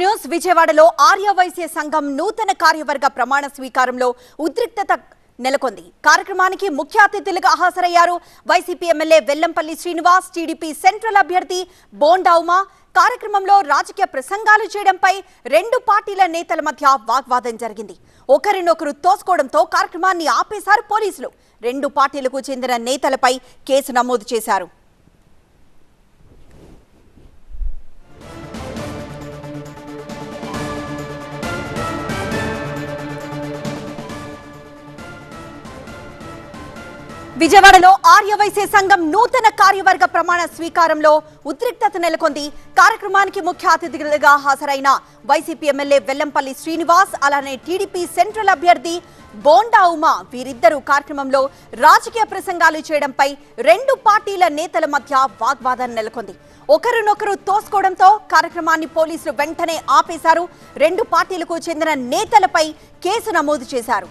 News విజయవాడలో ఆర్యవైశ్య సంఘం నూతన కార్యవర్గ ప్రమాణ స్వీకారంలో ఉద్రిక్తత నెలకొంది. కార్యక్రమానికి ముఖ్య అతిథులుగా హాజరయ్యారు YCP MLA Vellampalli Srinivas TDP central అభ్యర్థి బోండావుమా. కార్యక్రమంలో రాజకీయ ప్రసంగాలు చేయడంపై రెండు పార్టీల నేతల మధ్య వాగ్వాదం జరిగింది. ఒకరినొకరు తోసుకోవడంతో కార్యక్రమాన్ని ఆపేశారు పోలీసులు. రెండు పార్టీలకు చెందిన నేతలపై కేసు నమోదు చేశారు. విజయవాడలో ఆర్యవైశ్య సంఘం నూతన కార్యవర్గ ప్రమాణ స్వీకారంలో ఉద్రిక్తత నెలకొంది. కార్యక్రమానికి ముఖ్య అతిథులుగా హాజరైన వైసీపీ ఎమ్మెల్యే వెల్లంపల్లి శ్రీనివాస్ అలానే టీడీపీ సెంట్రల్ అభ్యర్థి బోండా ఉమా వీరిద్దరూ కార్యక్రమంలో రాజకీయ ప్రసంగాలు చేయడంపై రెండు పార్టీల నేతల మధ్య వాగ్వాదం నెలకొంది. ఒకరినొకరు తోసుకోవడంతో కార్యక్రమాన్ని పోలీసులు వెంటనే ఆపేశారు. రెండు పార్టీలకు చెందిన నేతలపై కేసు నమోదు చేశారు.